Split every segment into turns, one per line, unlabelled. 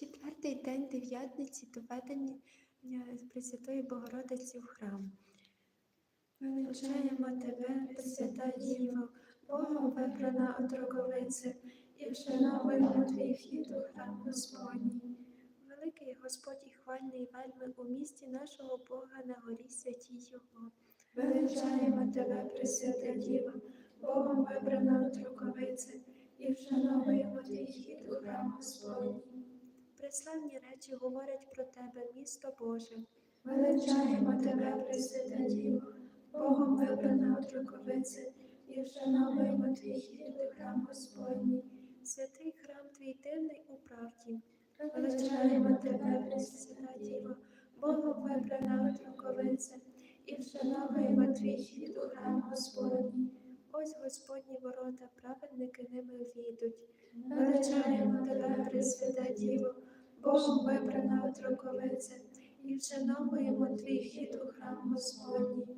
Четвертий день дев'ятниці доведення Пресвятої Богородиці в храм. Величаємо тебе, Пресвята Діво, Богом вибрана отроковиця, і вшановуємо твій вхід у храм Господній. Великий Господь і хвальний вельми у місті нашого Бога на горі святій Його. Величаємо тебе, Пресвята Діво, Богом вибрана отроковиця, і вшановуємо твій вхід у храм Господній. Преславні речі говорять про тебе, місто Боже. Величаємо тебе, Пресвята Діво, Богом вибрана отроковиця, і вшановуємо твій у храм Господній. Святий храм твій дивний у правді. Величаємо тебе, Пресвята Діво, Богом вибрана отроковиця, і вшановуємо твій хід у храм Господній. Ось Господні ворота, праведники ними війдуть. Величаємо тебе, Пресвята Діво, Богом вибрана отроковиця, і вшановуємо твій хід у храм Господній.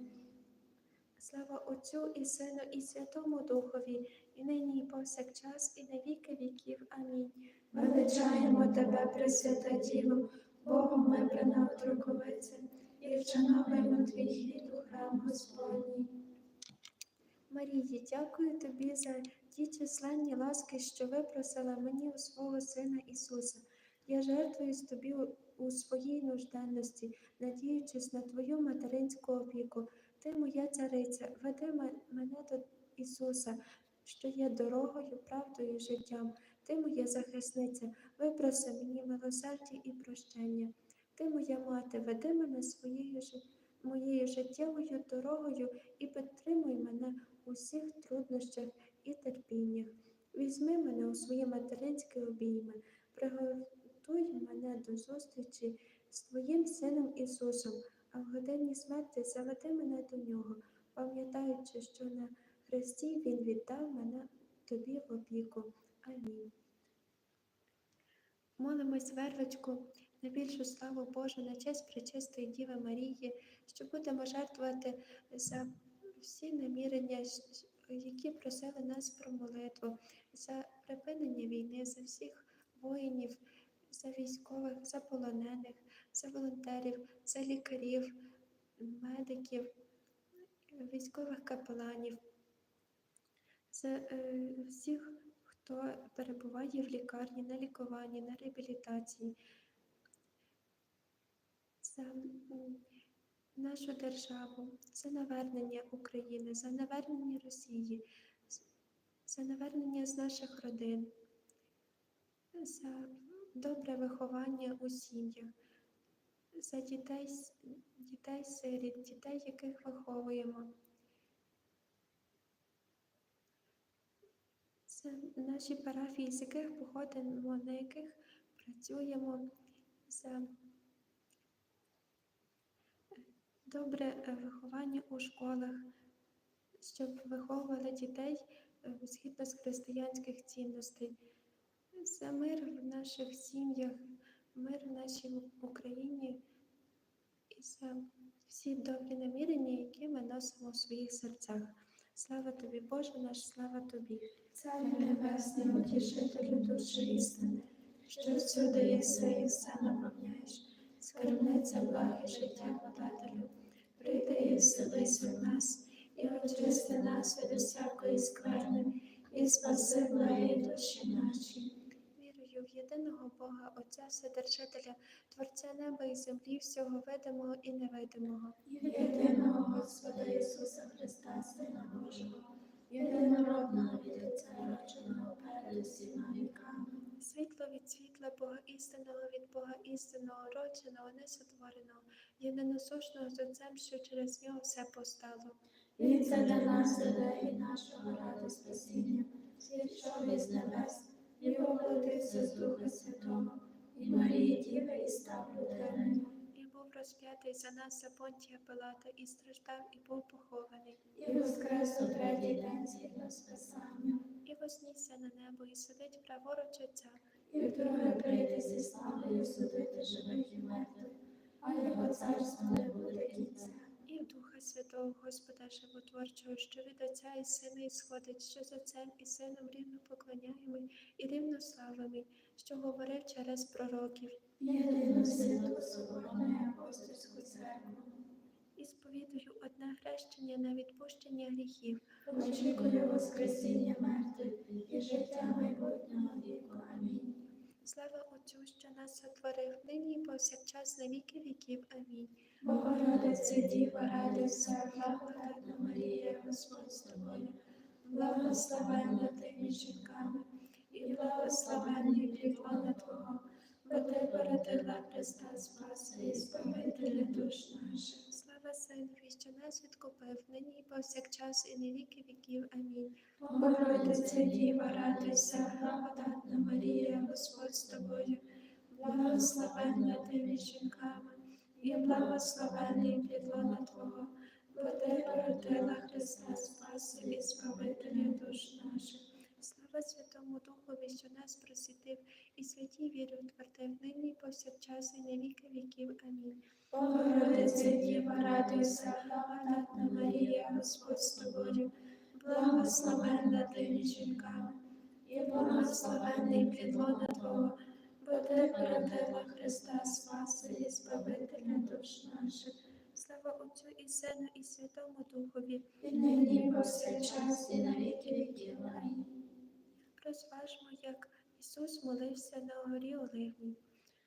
Слава Отцю і Сину, і Святому Духові, і нині, і повсякчас, і на віки віків. Амінь. Величаємо тебе, Пресвята Діво, Богом вибрана отроковиця, і вшановуємо твій хід у храм Господній. Марії, дякую тобі за ті численні ласки, що випросила мені у свого Сина Ісуса. Я жертвуюсь тобі у- своїй нужденності, надіючись на Твою материнську опіку. Ти моя цариця, веди мене до Ісуса, що є дорогою, правдою, життям. Ти моя захисниця, випроси мені милосердя і прощення. Ти моя мати, веди мене своєю моєю життєвою дорогою і підтримуй мене у всіх труднощах і терпіннях. Візьми мене у свої материнські обійми, приготуй мене до зустрічі з Твоїм Сином Ісусом, а в годині смерті заведи мене до Нього, пам'ятаючи, що на Христі Він віддав мене Тобі в опіку. Амінь. Молимось вервичку на більшу славу Божу, на честь пречистої Діви Марії, що будемо жертвувати за всі намірення, які просили нас про молитву, за припинення війни, за всіх воїнів, за військових, за полонених, за волонтерів, за лікарів, медиків, військових капеланів, за е, всіх, хто перебуває в лікарні, на лікуванні, на реабілітації, за нашу державу, за навернення України, за навернення Росії, за навернення з наших родин, за добре виховання у сім'ях, за дітей, дітей сиріт, дітей, яких виховуємо. Це наші парафії, з яких походимо, на яких працюємо. За добре виховання у школах, щоб виховували дітей е, згідно з християнських цінностей, за мир в наших сім'ях, мир в нашій Україні і за всі добрі намірення, які ми носимо в своїх серцях. Слава тобі, Боже наш, слава тобі.
Царю небесний, утішителю душі істини, що всюди і все наповняєш, скарбниця благ і життя подателю, прийди і вселись в нас, і очисти нас від усякої скверни, і спаси благі душі наші.
Єдиного Бога, Отця Вседержителя, Творця неба і землі, всього видимого і невидимого.
Єдиного Господа Ісуса Христа, Сина Божого, єдинородного від Отця родженого перед усіма віками.
Світло від світла, Бога істинного від Бога істинного, родженого, несотвореного, єдиносушного з Отцем, що через нього все постало.
Він це для нас і нашого ради спасіння, зійшов із небес, і воплотився з Духа Святого, і Марії Діви і став людиною,
І був розп'ятий за нас за понтія Пилата, і страждав, і був похований,
і воскрес у третій день згідно з Писанням,
і вознісся на небо, і сидить праворуч Отця,
і вдруге прийде зі славою судити живих і мертвих, а його царство не буде кінця.
І Святого Господа Животворчого, що від Отця і Сина ісходить, що з Отцем і Сином рівно поклоняємо і рівно славимо, що говорив через пророків.
Єдину святу і апостольську церкву.
І сповідую одне хрещення на відпущення гріхів.
Очікую Воскресіння мертвих і життя майбутнього віку. Амінь.
Слава Отцю, що нас сотворив, нині і повсякчас на віки віків. Амінь.
Богородице Діва, радуйся, благодатна Марія, Господь з тобою, благословенна ти між жінками, і благословенний плід лона Твого, бо ти породила Христа Спаса і Збавителя душ наших.
Слава Синові, що нас відкупив, нині і повсякчас і на віки віків. Амінь.
Богородице Діва, радуйся, благодатна Марія, Господь з тобою, благословенна ти між жінками, і благословенний плід лона Твого, бо ти породила Христа Спаса і Збавителя душ наших.
Слава Святому Духові, що нас просвітив, і святій вірі утвердив, нині повсякчас і на віки віків. Амінь.
Богородице Діва, радуйся, благодатна Марія, Господь з тобою, благословенна ти між жінками, і благословенний плідлона Твого, ти породила Христа Спаса і Збавителя душ наших.
Слава Отцю і Сину, і Святому Духові.
І нині повсякчас, і на віки віків.
Розважмо, як Ісус молився на горі Оливній.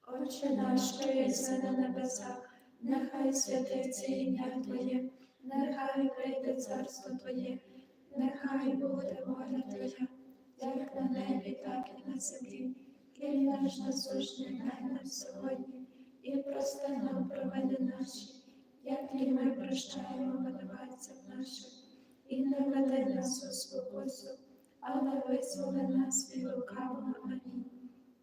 Отче наш, що єси на небесах, нехай святиться ім'я Твоє, нехай прийде царство Твоє, нехай буде воля Твоя, як на небі, так і на землі. Хліб наш насущний дай нам сьогодні, і прости нам провини наші, як і ми прощаємо винуватцям нашим, і не веди нас у спокусу, але визволи нас від лукавого. Амінь.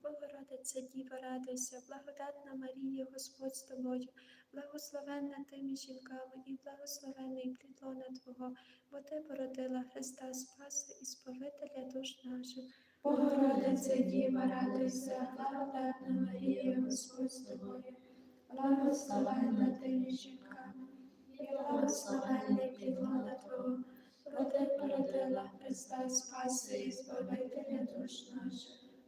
Богородиця Діва, радуйся, благодатна Марія, Господь з тобою, благословенна ти між жінками, і благословений плід лона Твого, бо ти породила Христа Спаса і Збавителя душ наших.
Богородице Діва, радуйся, благодатна Марія, Господь з тобою, благословенна ти між і благословенний плід лона Твого, бо ти породила Христа Спаси і Збавителя душ наших.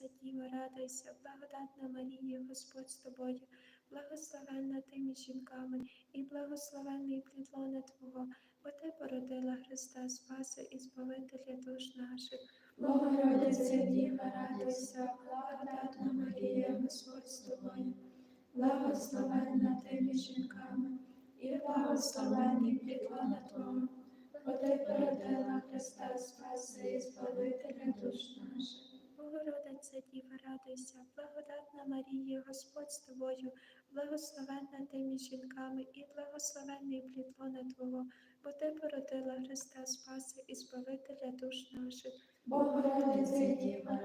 Богородиця Діва, радуйся, благодатна Марія, Господь з тобою, благословенна ти між жінками, і благословений плід лона Твого, бо ти породила Христа Спаса і Збавителя душ наших.
Богородице Діва, радуйся, благодатна Марія, Господь з тобою, благословенна ти між жінками, і благословенний плід лона Твого, бо ти породила Христа Спаса і Збавителя душ наших.
Богородиця Діва, радуйся, благодатна Марія, Господь з тобою, благословенна ти між жінками, і благословенний плід Твого, бо ти породила Христа Спаса і Збавителя душ наших.
Богородице Діва,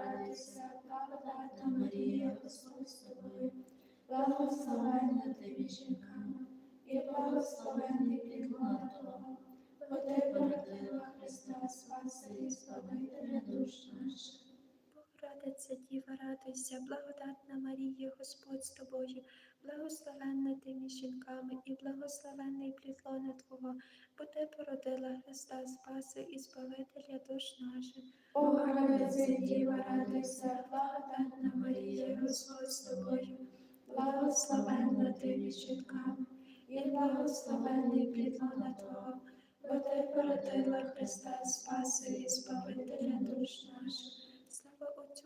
Марія, Господь з тобою, благословенна ти між жінками, і благословенний
Господь з тобою, благословенна ти між жінками, і благословенний плід лона Твого, бо ти породила Христа Спаса і Збавителя душ наших.
О, Богородице Діва, радуйся, благодатна Марія, Господь з тобою, благословенна ти між жінками, і благословенний плід Твого, бо ти породила Христа Спаси і Збавителя душ наших.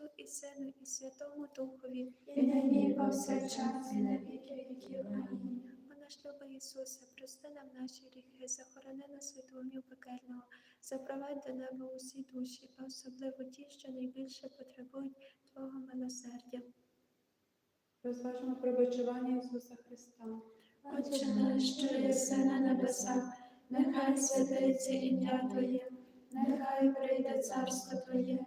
Отцю і Сину, і Святому Духові.
І нині і повсякчас, і на віки віків. Амінь.
О наш любий Ісусе, прости нам наші гріхи, захорони нас від вогню пекельного, запровадь до неба усі душі, а особливо ті, що найбільше потребують Твого милосердя.
Розважимо про бичування Ісуса Христа.
Отче наш, що єси на небесах,
нехай святиться ім'я Твоє, нехай прийде царство Твоє,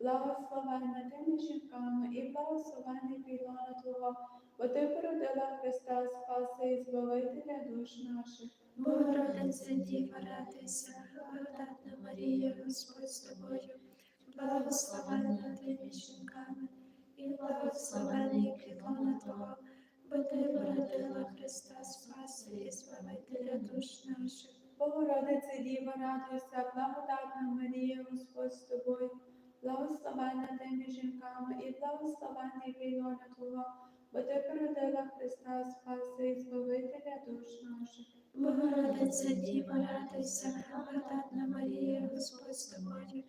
благословенна ти між жінками, і благословений пілона Твого, бо ти породила Христа, Спаса і Збавителя душ наших.
Богородице Діва, радуйся, благодатна Марія, Господь з тобою, благословенна ти між жінками, і благословений плітлона Твого, бо ти породила Христа Спаса і Збавителя душ наших.
Богородице Діва, радуйся, благодатна Марія, Господь з тобою, благословенна ти між жінками, і благословений пілона Твого, бо ти породила Христа, Спаса і Збавителя душ наших.
Богородице Діва, радуйся, благодатна Марія, Господь з тобою,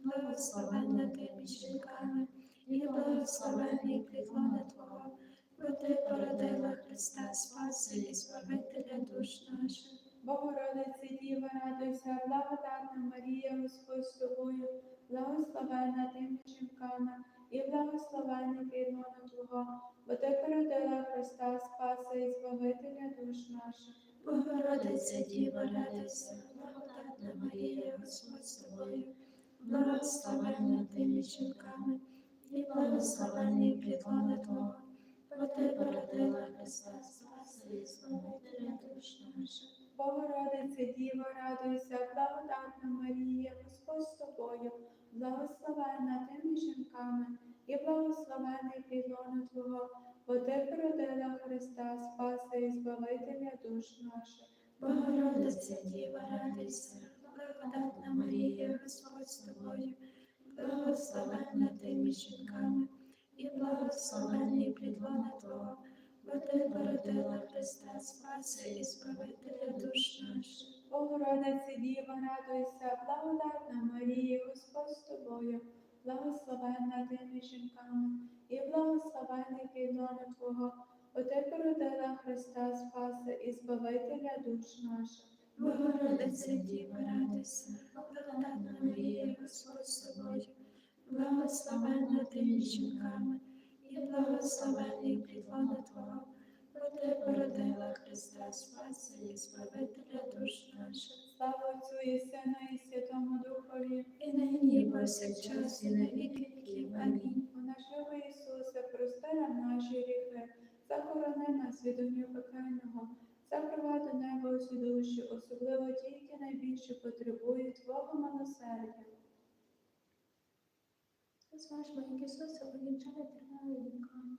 благословенна ти між жінками, і благословений плітлона Твого, бо ти породила Христа Спаса і Збавителя
Господь з тобою, благословенна ти жінками, і благословений пілона Твого, бо ти породила Христа, Спаса і Збавителя душ наших.
Богородице Діва, радуйся, благодатна Марія, Господь з тобою, благословенна ти між жінками, і благословений плітлона Твого, бо ти породила Христа Спаса і Збавителя душ наших.
Богородице Діва, радуйся, благодатна Марія, Господь з тобою, благословенна ти між жінками, і благословений пілона Твого, бо ти породила Христа, Спаса і Збавителя душ наших.
Богородице Діва, радуйся, благодатна Марія, Господь з тобою, благословенна ти між жінками, і благословений плітлона Твого, бо ти породила Христа Спаса і Збавителя душ наших.
Богородице Діва, радуйся, благодатна Марія, Господь з тобою, благословенна ти між жінками, і благословений пілона Твого, бо ти породила Христа, Спаса і Збавителя душ наших.
Богородице Діва, радуйся, благодатна Марія, Господь з тобою, благословенна ти між жінками, і благословений плітлона Твого, ти породила Христа Спаса і Збавителя душ наших.
Слава Отцю і Сину і Святому Духові,
І нині, і повсякчас, і на віки віків. Амінь.
о наш любий Ісусе, прости нам наші гріхи, захорони нас від огню пекельного, запровади небо душі, особливо ті, які найбільше потребують Твого милосердя.
Як Ісуса повінчали тримали віком.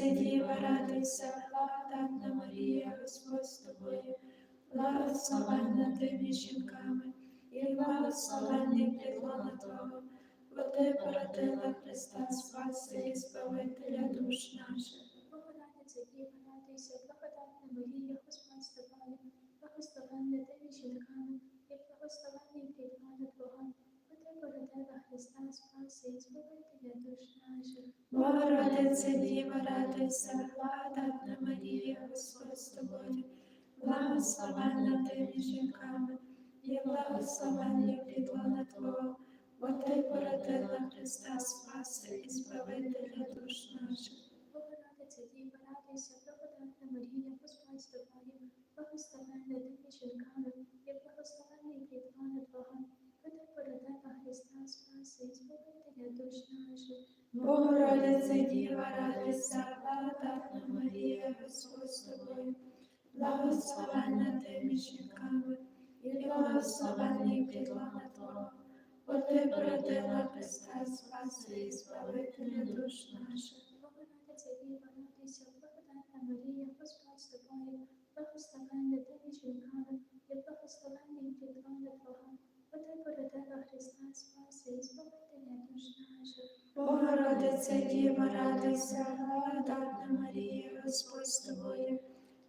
Богородице Діва, радуйся, благодатна Марія, Господь з тобою, благословенна ти між жінками, і благословенний плітлона Твого, бо ти породила Христа Спаси і Збавителя душ наших.
Богородице Діва, радуйся, благодатна Марія, Господь з тобою, благословенна ти між жінками, і благословенний плітлона Твого, бо породила Христа Спаси Збавителя душ наших.
Богородице Діва, радуйся, благодатна Марія, Господь з тобою, благословенна ти між жінками, і благословенний плітлона Твого, бо ти породила Христа Спаси і Збавителя душ наших.
Богородице Діва, радуйся, благодатна Марія, Господь з тобою, благословенна ти між жінками, і благословенний плітлона Твого, бо ти породила Христа Спаси Збавителя душ наших.
Богородице Діва, радуйся, благодатна Марія, Господь з тобою, благословенна ти між жінками, і благословенний підлога Твого, бо ти породила Христа Спаси і Збавителя душ наших.
Богородиця Діва, радуйся, благодатна Марія, Господь з тобою, благословенна ти між жінками,
Богородице Діва, радуйся, благодатна Марія, Господь з тобою,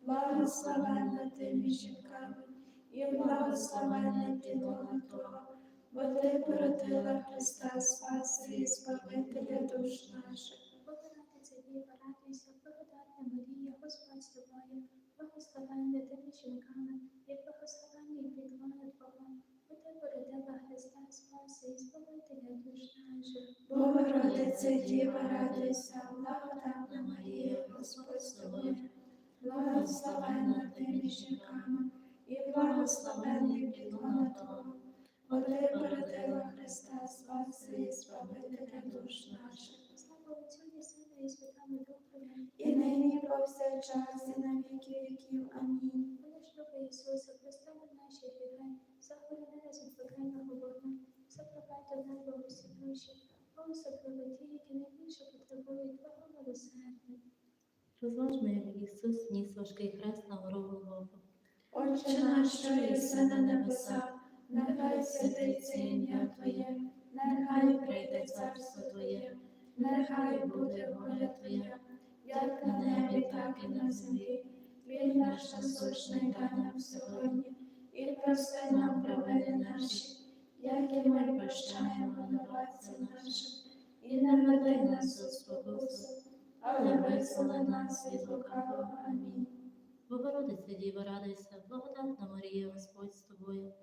благословенна ти між жінками, і благословенний підлога Твого, бо ти породила Христа Спаси і Збавителя душ наших.
Богородиця Діва, радуйся, благодатна Марія, Господь з тобою, благословенна ти між жінками, і благословенний підлона Твого, бо ти породила Христа Спаси і Збавителя душ наших.
Богородице Діва, радуйся, благодатна Марія, Господь з тобою, благословенна ти між жінками, і благословенний підлона Твого, бо ти породила Христа Спаси і Збавителя душ наших.
І
нині повсякчас, і на віки віків. Амінь.
Будеш любий Ісусе, прости нам наші гріхи, захорони нас від пекельного вогню, запровадь до неба усі душі, особливо ті, які найбільше потребують Твого милосердя.
Розважмо, як Ісус ніс важкий хрест на гору Голгофу.
Отче наш, що єси на небесах, нехай святиться ім'я Твоє, нехай прийде царство Твоє, нехай буде воля Твоя, як на небі, так і на землі. Хліб наш насущний дай нам сьогодні, і прости нам провини наші, як і ми прощаємо винуватцям нашим, і не веди нас у спокусу, але визволи нас від лукавого. Амінь.
Богородиця Діва, радуйся, благодатна Марія, Господь з тобою,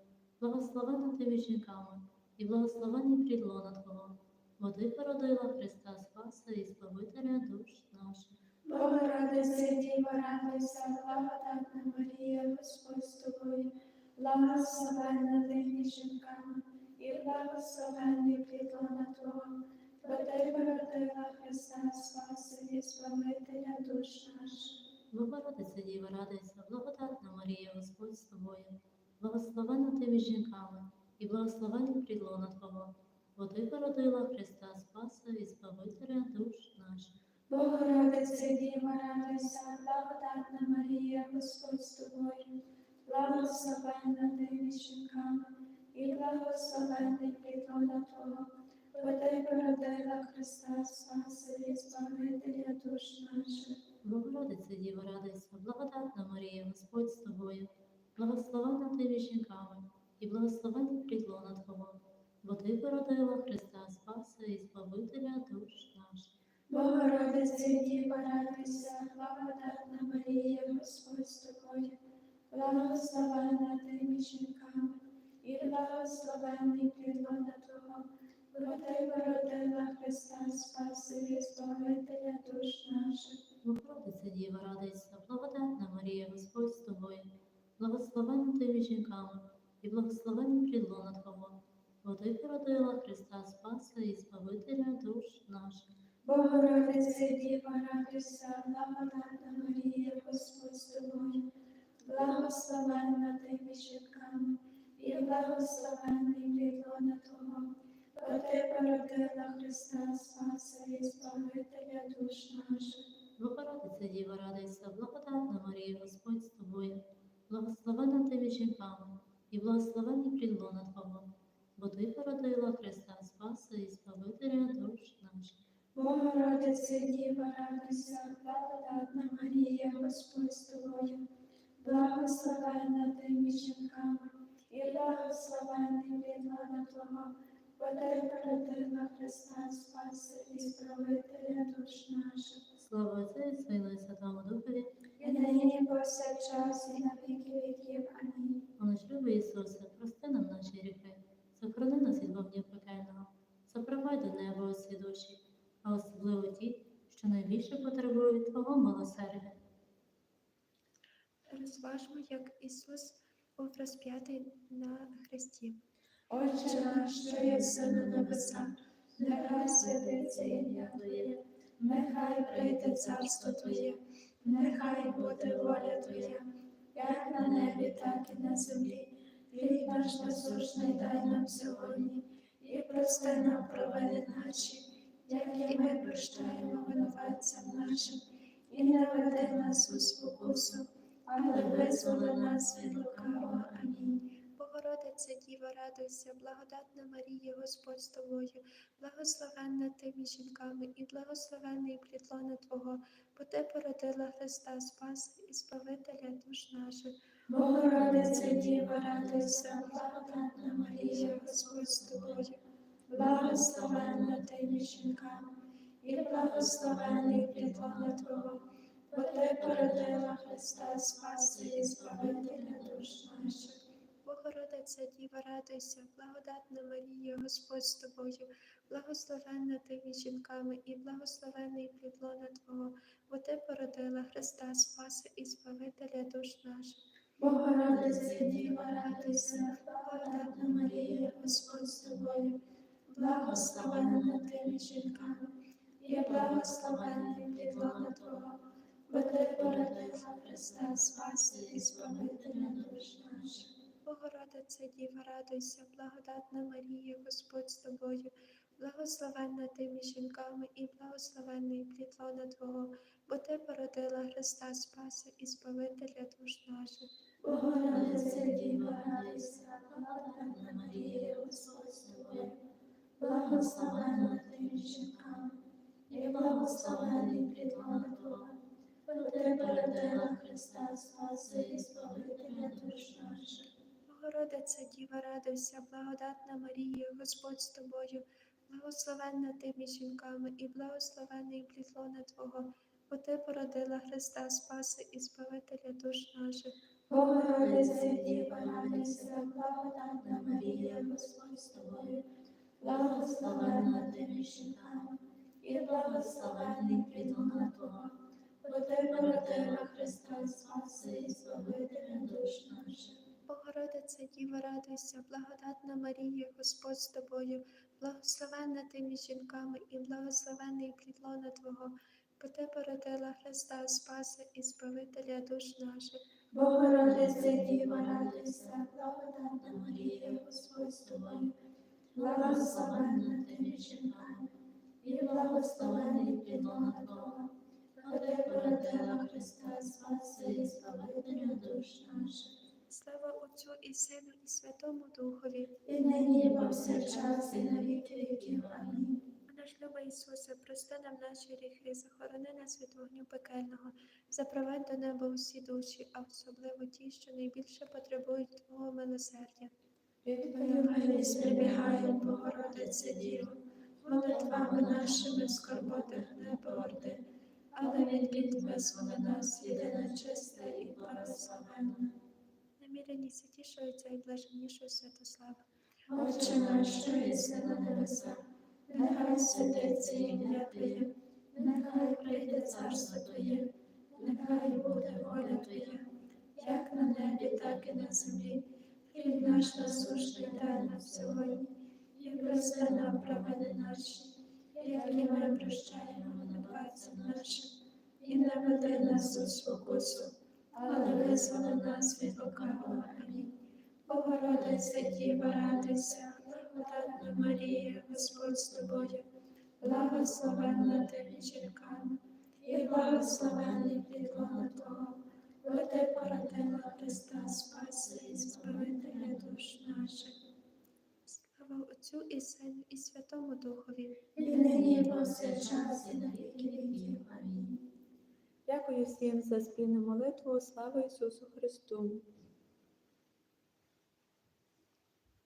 благословенна ти між жінками, і благословенний плід лона Твого, бо ти породила Христа Спаса і Збавителя душ наших.
Богородице Діва, радуйся, благодатна Марія, Господь з тобою, благословенна ти між жінками, і благословенний плітлона Твого, бо породила Христа Спаси і Збавителя душ наших.
Богородиця Діва, радуйся, благодатна Марія, Господь з тобою, благословенна ти між жінками, і благословенний плід лона Твого, бо ти породила Христа Спаса і Збавителя душ наших.
Богородице Діва, радуйся, благодатна Марія, Господь з тобою, благословенна ти між жінками, і благословенний плітлона Твого, ти породила Христа Спаси і душ наших.
Богородиця Діва, радуйся, благодатна Марія, Господь з тобою, благословенна ти між жінками, і благословенний плід лона Твого, бо ти породила Христа Спаса і Збавителя душ наших.
Богородице Діва, радуйся, благодатна Марія,
благодатна Марія, Господь з тобою, благословенна ти між жінками, і благословенний
плідлона Твого, бо ти породила Христа Спаса і Збавителя душ наших.
Богородиця Діва, радуйся, благодатна Марія, Господь з тобою, благословенна ти між жінками, і благословенний плід Твого, бо ти породила Христа Спаса і Збавителя душ.
Богородице Діва, радуйся, благодатна Марія, Господь з тобою, благословенна ти між жінками, і благословенний плідлона Твого, бо ти породила Христа Спаси і Збавителя душ наших.
Слава Отцю і Сину і Святому Духові,
І нині повсякчас, і на віки віків. Амінь.
о наш любий Ісусе, прости нам наші гріхи, сохрани нас від вогню пекельного, запровадь до неба усі душі, а особливо ті, що найбільше потребують Твого милосердя.
Розважмо, як Ісус був розп'ятий на хресті.
Отче наш, що єси на небесах,
нехай святиться ім'я Твоє, нехай прийде царство Твоє, нехай буде воля Твоя, як на небі, так і на землі. Хліб наш насущний дай нам сьогодні, і прости нам провини наші, як і ми прощаємо винуватцям нашим, і не веди нас у спокусу, але визволи нас від лукавого. Амінь.
Богородице Діва, радуйся, благодатна Марія, Господь з тобою, благословенна ти жінками, і благословенний плід лона Твого, бо ти породила Христа Спаса і Збавителя душ наших.
Богородице Діва, радуйся, благодатна Марія, Господь з тобою, благословенна ти між жінками, і благословений плід лона Твого, бо ти породила Христа Спаса і Збавителя душ наших.
Богородице Діва, радуйся, благодатна Марія, Господь з тобою, благословенна ти між жінками, і благословенний плідлона Твого, бо ти породила Христа Спаса і Збавителя душ наших.
Богородице Діва, радуйся, благодатна Марія, Господь з тобою, благословенна ти між жінками, і благословенний плід лона Твого, бо ти породила Христа Спаса і Збавителя душ наших.
Богородице Діва, радуйся, благодатна Марія, Господь з тобою, благословенна ти між жінками, і благословенний плід лона Твого, бо ти породила Христа Спаса і Збавителя душ наших.
Богородице Діва, радуйся, благодатна Марія, Господь з тобою, благословенна ти між жінками, і благословений плід лона Твого, бо ти породила Христа Спаса і Збавителя душ наших.
Богородице Діва, радуйся, благодатна Марія, Господь з тобою, благословенна ти між жінками, і благословенний плід лона Твого, бо ти породила Христа Спаса і Збавителя душ наших.
Богородице Діва, радуйся, благодатна Марія, Господь з тобою, благословенна ти між жінками, і благословенний плід Твого, бо ти породила Христа Спаса і Збавителя душ наших.
Богородице Діва, радуйся, благодатна Марія, Господь з тобою, благословенна ти між жінками, і благословенний плід лона Твого, бо ти породила Христа Спаса і Збавителя душ наших.
Богородице Діва, радуйся, благодатна Марія, Господь з тобою, благословенна ти між жінками, і благословений плід лона Твого, бо ти породила Христа Спаса і Збавителя душ наших.
Слава Отцю і Сину, і Святому Духові.
І нині, і повсякчас, і на віки віків. Амінь.
Наш любий Ісусе, прости нам наші гріхи, захорони нас від вогню пекельного, запровадь до неба усі душі, а особливо ті, що найбільше потребують Твого милосердя.
Від
Твою прибігає, Богородице Діво, молитвами нашими скорботах не порди, але від бід визволи нас, єдина чиста і благословенна.
Намірені святішого Отця і блаженнішого Святослава.
Отче наш, що єси на небесах, нехай святиться ім'я Твоє, нехай прийде царство Твоє, нехай буде воля Твоя, як на небі, так і на землі. Хліб наш насущний дай нам сьогодні, і прости нам провини наші, як і ми прощаємо винуватцям нашим, і не веди нас у спокусу, але визволи нас від лукавого. Амінь. Богородице Діва, радуйся, благодатна Марія, Господь з тобою, благословенна ти жінками, і благословенний плід Твого, ти породила Христа Спаси і Збавителя душ наших.
Слава Отцю і Сину, і Святому Духові.
І нині, повсякчас, і на віки віків. Амінь.
Дякую всім за спільну молитву. Слава Ісусу Христу!